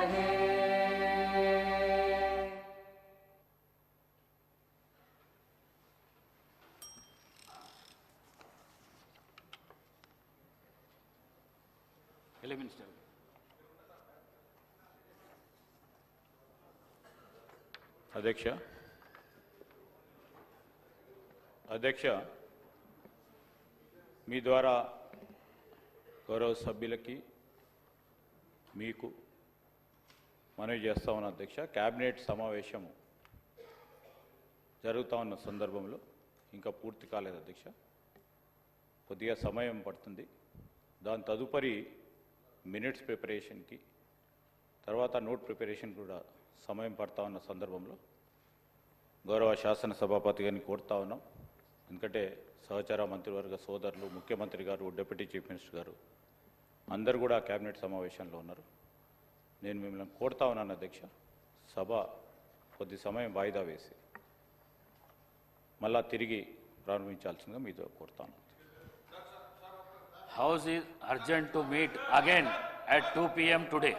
रहे LA minister అధ్యక్ష అధ్యక్ష మీ ద్వారా గౌరవ సభ్యులకి మీకు మనవి చేస్తా ఉన్న అధ్యక్ష. క్యాబినెట్ సమావేశం జరుగుతూ ఉన్న సందర్భంలో ఇంకా పూర్తి కాలేదు అధ్యక్ష. కొద్దిగా సమయం పడుతుంది. దాని తదుపరి మినిట్స్ ప్రిపరేషన్కి తర్వాత నోట్ ప్రిపరేషన్ కూడా సమయం పడతా ఉన్న సందర్భంలో గౌరవ శాసన సభాపతి గారిని కోరుతా ఉన్నాం. ఎందుకంటే సహచార మంత్రివర్గ సోదరులు ముఖ్యమంత్రి గారు డిప్యూటీ చీఫ్ మినిస్టర్ గారు అందరు కూడా కేబినెట్ సమావేశంలో ఉన్నారు. నేను మిమ్మల్ని కోరుతా ఉన్నాను అధ్యక్ష. సభ కొద్ది సమయం వాయిదా వేసి మళ్ళా తిరిగి ప్రారంభించాల్సిందిగా మీతో కోరుతాను house is adjourned to meet again at two PM today